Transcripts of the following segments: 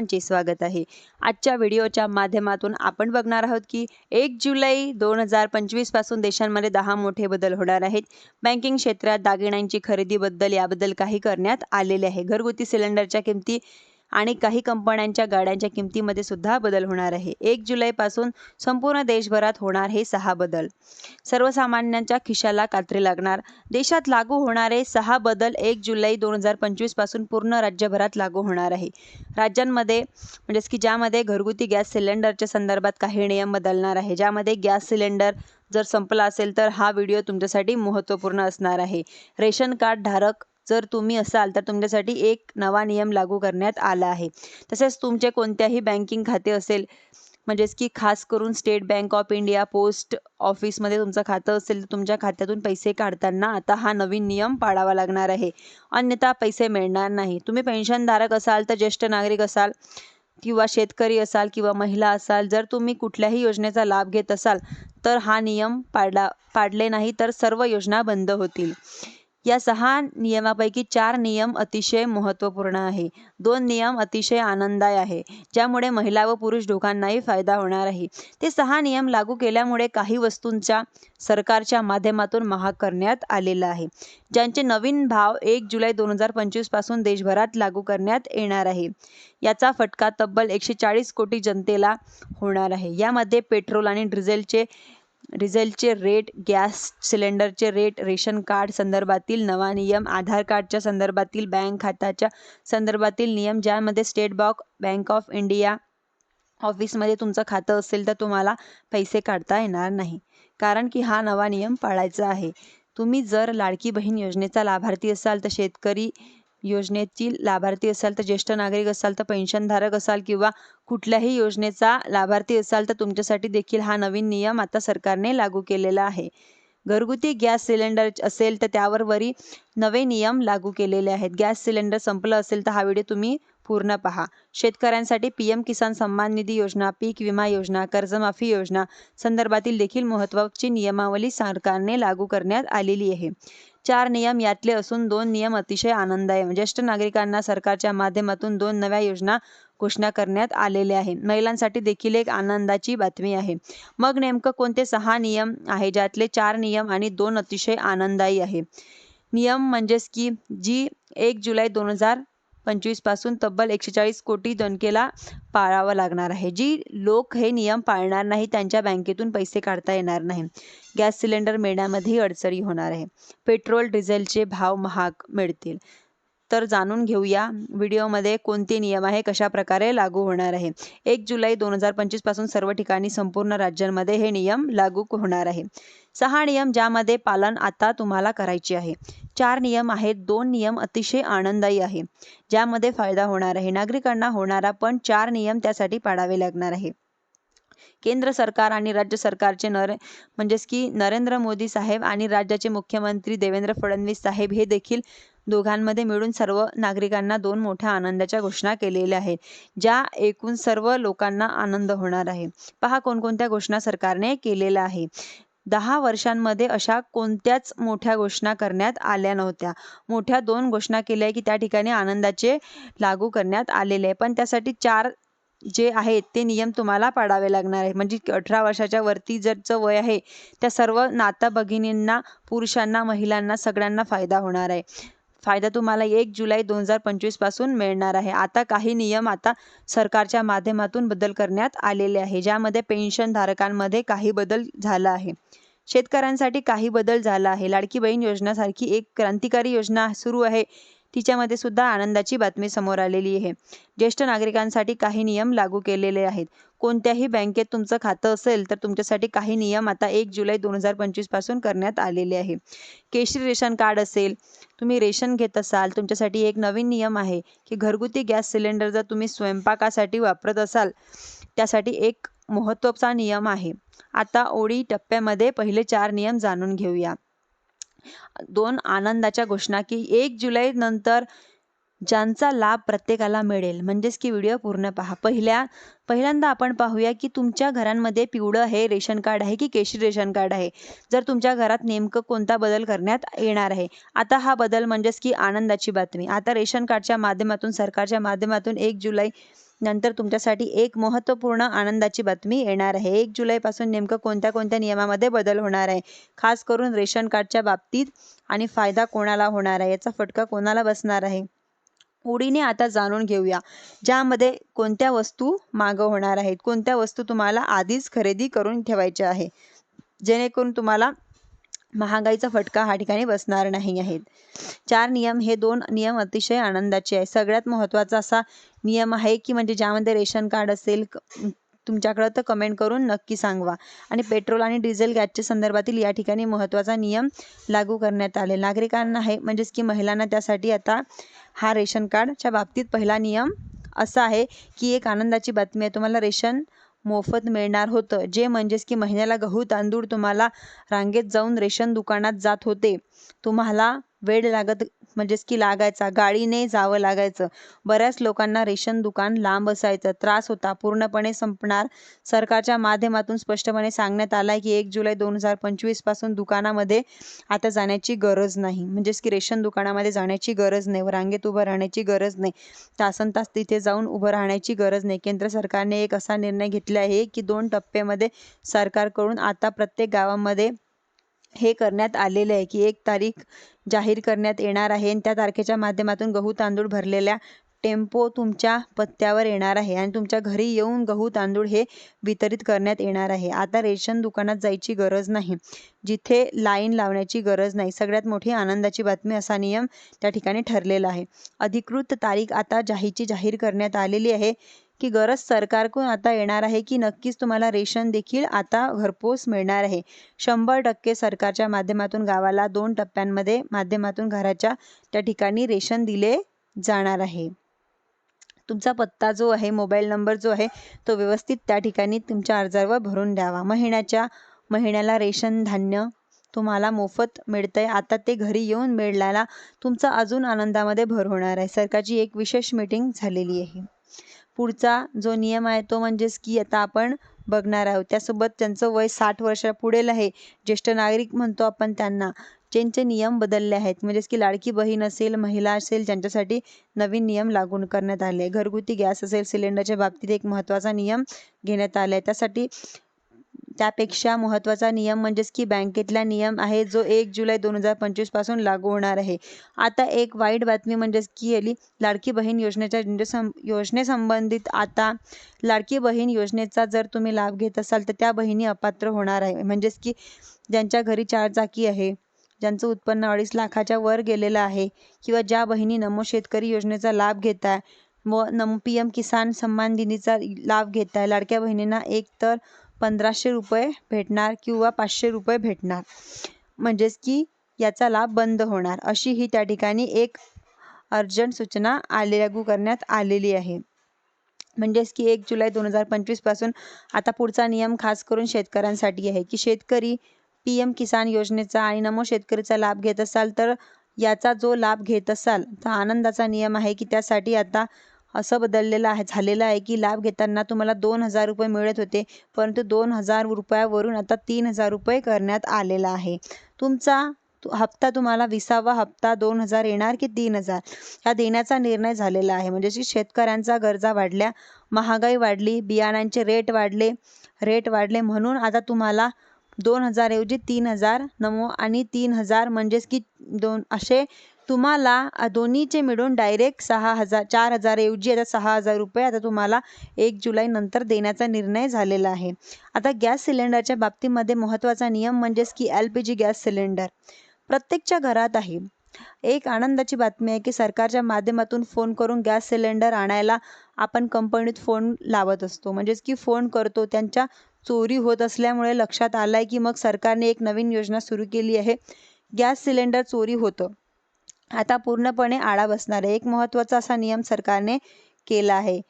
चे स्वागत आहे. आजच्या व्हिडिओच्या माध्यमातून आपण बघणार आहोत की एक जुलै दोन हजार पंचवीसपासून देशांमध्ये दहा मोठे बदल होणार आहेत. बँकिंग क्षेत्रात दागिन्यांची खरेदीबद्दल याबद्दल काही करण्यात आलेले आहे. घरगुती सिलेंडरच्या किमती आणि काही कंपन्यांच्या गाड्यांच्या किमतीमध्ये सुद्धा बदल होणार आहे. एक जुलैपासून संपूर्ण देशभरात होणार हे सहा बदल. सर्वसामान्यांच्या खिशाला कात्री लागणार. देशात लागू होणारे सहा बदल एक जुलै दोन हजार पंचवीसपासून पूर्ण राज्यभरात लागू होणार आहे. राज्यांमध्ये म्हणजेच की ज्यामध्ये घरगुती गॅस सिलेंडरच्या संदर्भात काही नियम बदलणार आहे. ज्यामध्ये गॅस सिलेंडर जर संपला असेल तर हा व्हिडिओ तुमच्यासाठी महत्त्वपूर्ण असणार आहे. रेशन कार्ड धारक जर तुम्ही असाल तर तुमच्यासाठी एक नवा नियम लागू करण्यात आला आहे. तसेच तुमचे कोणत्याही बँकिंग खाते असेल म्हणजेच की खास करून State Bank of India post ऑफिसमध्ये तुमचं खातं असेल तर तुमच्या खात्यातून पैसे काढताना आता हा नवीन नियम पाळावा लागणार आहे. अन्यथा पैसे मिळणार नाही. तुम्ही पेन्शनधारक असाल तर ज्येष्ठ नागरिक असाल किंवा शेतकरी असाल किंवा महिला असाल जर तुम्ही कुठल्याही योजनेचा लाभ घेत असाल तर हा नियम पाडला पाडले नाही तर सर्व योजना बंद होतील. या सहा नियमापैकी चार नियम अतिशय महत्त्वपूर्ण आहे. दोन नियम अतिशय आनंददाय आहे ज्यामुळे महिला व पुरुष दोघांनाही फायदा होणार आहे. ते सहा नियम लागू केल्यामुळे काही वस्तूंच्या सरकारच्या माध्यमातून महाग करण्यात आलेला आहे. ज्यांचे नवीन भाव एक जुलै दोन हजार पंचवीसपासून देशभरात लागू करण्यात येणार आहे. याचा फटका तब्बल एकशे चाळीस कोटी जनतेला होणार आहे. यामध्ये पेट्रोल आणि डिझेलचे डिझेलचे रेट गॅस सिलेंडरचे रेट रेशन कार्ड संदर्भातील नवा नियम आधार कार्डच्या संदर्भातील बँक खात्याच्या संदर्भातील नियम ज्यामध्ये State Bank bank of India ऑफिसमध्ये तुमचं खातं असेल तर तुम्हाला पैसे काढता येणार नाही. कारण की हा नवा नियम पाळायचा आहे. तुम्ही जर लाडकी बहीण योजनेचा लाभार्थी असाल तर शेतकरी योजनेची लाभार्थी असाल तर ज्येष्ठ नागरिक असाल तर पेन्शनधारक असाल किंवा कुठल्याही योजनेचा लाभार्थी असाल तर तुमच्यासाठी देखील हा नवीन नियम आता सरकारने लागू केलेला आहे. घरगुती गॅस सिलेंडर असेल तर त्यावर वरी नवे नियम लागू केलेले आहेत. गॅस सिलेंडर संपलं असेल तर हा व्हिडिओ तुम्ही पूर्ण पहा. शेतकऱ्यांसाठी पी एम किसान सन्मान निधी योजना पीक विमा योजना कर्जमाफी योजना संदर्भातील देखील महत्त्वाची नियमावली सरकारने लागू करण्यात आलेली आहे. चार नियम यातले असून दोन नियम अतिशय आनंददायी म्हणजे ज्येष्ठ नागरिकांना सरकारच्या माध्यमातून दोन नव्या योजना घोषणा करण्यात आलेल्या आहे महिलांसाठी देखील एक आनंदाची बातमी आहे. मग नेमकं कोणते सहा नियम आहे? ज्यातले चार नियम आणि दोन अतिशय आनंददायी आहे. नियम म्हणजेच की जी एक जुलै दोन हजार पंचवीसपासून तब्बल एकशे चाळीस कोटी दणकेला पाळावं लागणार आहे. जी लोक हे नियम पाळणार नाही त्यांच्या बँकेतून पैसे काढता येणार नाही. गॅस सिलेंडर मिळण्यामध्येही अडचणी होणार आहे. पेट्रोल डिझेलचे भाव महाग मिळतील. तर जाणून घेऊया व्हिडिओमध्ये कोणते नियम आहे कशा प्रकारे लागू होणार आहे. एक जुलै दोन हजार पंचवीसपासून सर्व ठिकाणी संपूर्ण राज्यांमध्ये हे नियम लागू होणार आहे. सहा नियम ज्यामध्ये पालन आता तुम्हाला करायचे आहे. चार नियम आहेत दोन नियम अतिशय आनंददायी आहे. ज्यामध्ये फायदा होणार आहे. नागरिकांना होणारा पण चार नियम त्यासाठी पाडावे लागणार आहे. केंद्र सरकार आणि राज्य सरकारचे नर म्हणजेच की नरेंद्र मोदी साहेब आणि राज्याचे मुख्यमंत्री देवेंद्र फडणवीस साहेब हे देखील दोघांमध्ये मिळून सर्व नागरिकांना दोन मोठ्या आनंदाच्या घोषणा केलेल्या आहेत ज्या एकूण सर्व लोकांना आनंद होणार आहे. पहा कोणकोणत्या घोषणा सरकारने केलेल्या आहे दहा वर्षांमध्ये अशा कोणत्याच मोठ्या घोषणा करण्यात आल्या नव्हत्या. मोठ्या दोन घोषणा केल्या की त्या ठिकाणी आनंदाचे लागू करण्यात आलेले आहे. पण त्यासाठी चार जे आहेत ते नियम तुम्हाला पाडावे लागणार आहे म्हणजे अठरा वर्षाच्या वरती जरचं वय आहे त्या सर्व नाता भगिनींना पुरुषांना महिलांना सगळ्यांना फायदा होणार आहे. फायदा तुम्हाला एक जुलै दोन हजार पंचवीसपासून मिळणार आहे. आता काही नियम आता सरकारच्या माध्यमातून बदल करण्यात आलेले आहे ज्यामध्ये पेन्शनधारकांमध्ये काही बदल झाला आहे. शेतकऱ्यांसाठी काही बदल झाला आहे. लाडकी बहीण योजनासारखी एक क्रांतिकारी योजना सुरू आहे. तिच्यामध्ये सुद्धा आनंदाची बातमी समोर आलेली आहे. ज्येष्ठ नागरिकांसाठी काही नियम लागू केलेले आहेत. कोणत्याही बँकेत तुमचं खातं असेल तर तुमच्यासाठी काही नियम आता एक जुलै दोन हजार पंचवीसपासून करण्यात आलेले आहे. केशरी रेशन कार्ड असेल तुम्ही रेशन घेत असाल तुमच्यासाठी एक नवीन नियम आहे की घरगुती गॅस सिलेंडर जर तुम्ही स्वयंपाकासाठी वापरत असाल त्यासाठी एक महत्त्वाचा नियम आहे. आता ओळी टप्प्यामध्ये पहिले चार नियम जाणून घेऊया. दोन आनंदाच्या घोषणा की एक जुलै नंतर ज्यांचा लाभ प्रत्येकाला मिळेल. म्हणजेच की व्हिडिओ पूर्ण पहा. पहिल्या पहिल्यांदा आपण पाहूया की तुमच्या घरांमध्ये पिवळं हे रेशन कार्ड आहे की केशरी रेशन कार्ड आहे? जर तुमच्या घरात नेमकं कोणता बदल करण्यात येणार आहे? आता हा बदल म्हणजेच की आनंदाची बातमी. आता रेशन कार्डच्या माध्यमातून सरकारच्या माध्यमातून एक जुलै नंतर तुमच्यासाठी एक महत्त्वपूर्ण आनंदाची बातमी येणार आहे. एक जुलैपासून नेमकं कोणत्या कोणत्या नियमामध्ये बदल होणार आहे? खास करून रेशन कार्डच्या बाबतीत आणि फायदा कोणाला होणार आहे? याचा फटका कोणाला बसणार आहे? ओढीने आता जाणून घेऊया. ज्यामध्ये कोणत्या वस्तू मागं होणार आहेत? कोणत्या वस्तू तुम्हाला आधीच खरेदी करून ठेवायच्या आहे? जेणेकरून तुम्हाला महागाईचा फटका हा ठिकाणी बसणार नाही आहेत. चार नियम हे दोन नियम अतिशय आनंदाचे आहे सगळ्यात महत्त्वाचा असा नियम आहे की म्हणजे ज्यामध्ये रेशन कार्ड असेल तुमच्याकडं तर कमेंट करून नक्की सांगवा. आणि पेट्रोल आणि डिझेल गॅसच्या संदर्भातील या ठिकाणी महत्त्वाचा नियम लागू करण्यात आले. नागरिकांना आहे म्हणजेच की महिलांना त्यासाठी आता हा रेशन कार्डच्या बाबतीत पहिला नियम असा आहे की एक आनंदाची बातमी आहे. तुम्हाला रेशन मोफत मिळणार होतं. जे म्हणजेच की महिन्याला गहू तांदूळ तुम्हाला रांगेत जाऊन रेशन दुकानात जात होते. तुम्हाला वेळ लागत म्हणजेच की लागायचा गाडीने जावं लागायचं. बऱ्याच लोकांना रेशन दुकान लांब असायचं. त्रास होता. पूर्णपणे संपणार. सरकारच्या माध्यमातून स्पष्टपणे सांगण्यात आला आहे की एक जुलै दोन हजार पंचवीसपासून दुकानामध्ये आता जाण्याची गरज नाही. म्हणजेच की रेशन दुकानामध्ये जाण्याची गरज नाही. रांगेत उभं राहण्याची गरज नाही. तासन तास तिथे जाऊन उभं राहण्याची गरज नाही. केंद्र सरकारने एक असा निर्णय घेतला आहे की दोन टप्प्यामध्ये सरकारकडून आता प्रत्येक गावामध्ये हे करण्यात आलेले आहे की एक तारीख जाहीर करण्यात येणार आहे आणि त्या तारखेच्या माध्यमातून गहू तांदूळ भरलेल्या टेम्पो तुमच्या पत्त्यावर येणार आहे आणि तुमच्या घरी येऊन गहू तांदूळ हे वितरित करण्यात येणार आहे. आता रेशन दुकानात जायची गरज नाही. जिथे लाईन लावण्याची गरज नाही. सगळ्यात मोठी आनंदाची बातमी असा नियम त्या ठिकाणी ठरलेला आहे. अधिकृत तारीख आता जाहीची जाहीर करण्यात आलेली आहे. की गरज सरकारकडून आता येणार आहे की नक्कीच तुम्हाला रेशन देखील आता घरपोच मिळणार आहे. शंभर टक्के सरकारच्या माध्यमातून गावाला दोन टप्प्यांमध्ये माध्यमातून घराच्या त्या ठिकाणी रेशन दिले जाणार आहे. तुमचा पत्ता जो आहे मोबाईल नंबर जो आहे तो व्यवस्थित त्या ठिकाणी तुमच्या अर्जावर भरून द्यावा. महिन्याच्या महिन्याला रेशन धान्य तुम्हाला मोफत मिळतंय. आता ते घरी येऊन मिळायला तुमचा अजून आनंदामध्ये भर होणार आहे. सरकारची एक विशेष मीटिंग झालेली आहे. पुढचा जो नियम आहे तो म्हणजेच की आता आपण बघणार आहोत. त्यासोबत त्यांचं वय साठ वर्षा पुढेल आहे. ज्येष्ठ नागरिक म्हणतो आपण त्यांना. ज्यांचे नियम बदलले आहेत म्हणजेच की लाडकी बहीण असेल महिला असेल ज्यांच्यासाठी नवीन नियम लागू करण्यात आले. घरगुती गॅस असेल सिलेंडरच्या बाबतीत एक महत्त्वाचा नियम घेण्यात आला आहे त्यासाठी त्यापेक्षा महत्त्वाचा नियम म्हणजेच की बँकेतला नियम आहे जो एक जुलै दोन हजार पंचवीसपासून लागू होणार आहे. आता एक वाईट बातमी म्हणजेच की आली लाडकी बहीण योजनेच्या म्हणजे सं योजनेसंबंधित आता लाडकी बहीण योजनेचा जर तुम्ही लाभ घेत असाल तर त्या बहिणी अपात्र होणार आहे. म्हणजेच की ज्यांच्या घरी चार चाकी आहे ज्यांचं उत्पन्न अडीच लाखाच्या वर गेलेलं आहे किंवा ज्या बहिणी नमो शेतकरी योजनेचा लाभ घेत आहे व नम पी एम किसान सन्मान निधीचा लाभ घेत आहे लाडक्या बहिणींना एक तर पंधराशे रुपये भेटणार किंवा पाचशे रुपये भेटणार. म्हणजेच की याचा लाभ बंद होणार. अशी ही त्या ठिकाणी एक अर्जंट सूचना आले लागू करण्यात आलेली आहे. म्हणजेच की एक जुलै दोन हजार पंचवीसपासून आता पुढचा नियम खास करून शेतकऱ्यांसाठी आहे की शेतकरी पी एम किसान योजनेचा आणि नमो शेतकरीचा लाभ घेत असाल तर याचा जो लाभ घेत असाल तर आनंदाचा नियम आहे की त्यासाठी आता असं बदललेलं आहे झालेलं आहे की लाभ घेताना तुम्हाला दोन हजार रुपये मिळत होते परंतु दोन हजार रुपयावरून आता तीन हजार रुपये करण्यात आलेला आहे. तुमचा हप्ता तुम्हाला विसावा हप्ता दोन हजार येणार की तीन हजार? हा देण्याचा निर्णय झालेला आहे. म्हणजे की शेतकऱ्यांचा गरजा वाढल्या महागाई वाढली बियाणांचे रेट वाढले रेट वाढले म्हणून आता तुम्हाला दोन हजारऐवजी तीन हजार नमो आणि तीन हजार म्हणजेच की दोन असे तुम्हाला दोन्हीचे मिळून डायरेक्ट सहा हजार चार हजारऐवजी आता सहा हजार रुपये आता तुम्हाला एक जुलैनंतर देण्याचा निर्णय झालेला आहे. आता गॅस सिलेंडरच्या बाबतीमध्ये महत्त्वाचा नियम म्हणजेच की L P G gas cylinder. प्रत्येकच्या घरात आहे. एक आनंदाची बातमी आहे की सरकारच्या माध्यमातून फोन करून गॅस सिलेंडर आणायला आपण कंपनीत फोन लावत असतो. म्हणजेच की फोन करतो त्यांच्या चोरी होत असल्यामुळे लक्षात आलं आहे की मग सरकारने एक नवीन योजना सुरू केली आहे. गॅस सिलेंडर चोरी होतं. आता पूर्णपणे आळा बसणार आहे. एक महत्त्वाचा असा नियम सरकारने केला आहे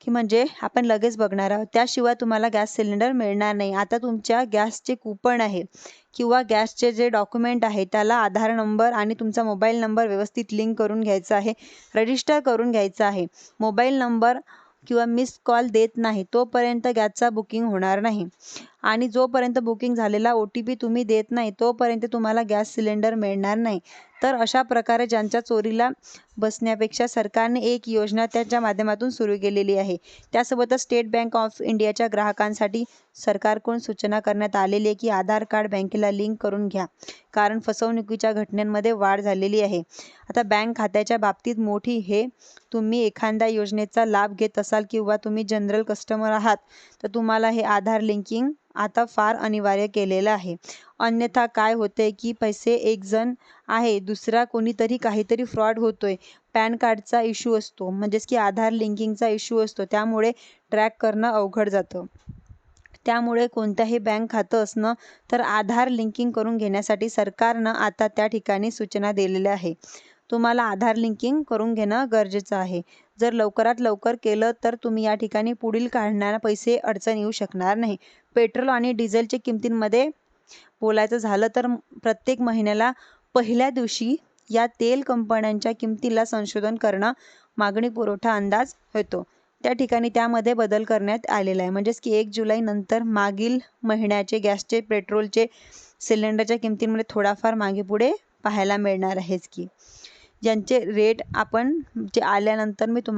की म्हणजे आपण लगेच बघणार आहोत. त्याशिवाय तुम्हाला गॅस सिलेंडर मिळणार नाही. आता तुमच्या गॅसचे कुपन आहे किंवा गॅसचे जे डॉक्युमेंट आहे त्याला आधार नंबर आणि तुमचा मोबाईल नंबर व्यवस्थित लिंक करून घ्यायचा आहे. रजिस्टर करून घ्यायचा आहे. मोबाईल नंबर किंवा मिस कॉल देत नाही तोपर्यंत गॅसचा बुकिंग होणार नाही. आणि जोपर्यंत बुकिंग झालेला ओ टी पी तुम्ही देत नाही तोपर्यंत तुम्हाला गॅस सिलेंडर मिळणार नाही. तर अशा प्रकारे ज्यांच्या चोरीला बसण्यापेक्षा सरकारने एक योजना त्याच्या माध्यमातून सुरू केलेली आहे. त्यासोबतच स्टेट बँक ऑफ इंडियाच्या ग्राहकांसाठी सरकारकडून सूचना करण्यात आलेली आहे की आधार कार्ड बँकेला लिंक करून घ्या. कारण फसवणुकीच्या घटनांमध्ये वाढ झालेली आहे. आता बँक खात्याच्या बाबतीत मोठी हे तुम्ही एखाद्या योजनेचा लाभ घेत असाल किंवा तुम्ही जनरल कस्टमर आहात तर तुम्हाला हे आधार लिंकिंग आता फार अनिवार्य केलेलं आहे. अन्यथा काय होतंय की पैसे एक जण आहे दुसरा कोणीतरी काहीतरी फ्रॉड होतोय. पॅन कार्डचा इश्यू असतो म्हणजेच की आधार लिंकिंगचा इश्यू असतो त्यामुळे ट्रॅक करणं अवघड जातं. त्यामुळे कोणत्याही बँक खातं असणं तर आधार लिंकिंग करून घेण्यासाठी सरकारनं आता त्या ठिकाणी सूचना दिलेल्या आहे. तुम्हाला आधार लिंकिंग करून घेणं गरजेचं आहे. जर लवकरात लवकर केलं तर तुम्ही या ठिकाणी पुढील काढणारा पैसे अडचण येऊ शकणार नाही. पेट्रोल आणि डिझेलच्या किमतींमध्ये बोलायचं झालं तर प्रत्येक महिन्याला पहिल्या दिवशी या तेल कंपन्यांच्या किमतीला संशोधन करणं मागणी पुरवठा अंदाज होतो. त्या ठिकाणी त्यामध्ये बदल करण्यात आलेला आहे. म्हणजेच की एक जुलैनंतर मागील महिन्याचे गॅसचे पेट्रोलचे सिलेंडरच्या किमतींमध्ये थोडाफार मागे पुढे पाहायला मिळणार आहेच की. ज्यांचे रेट आपण जे आल्यानंतर मी तुम्हाला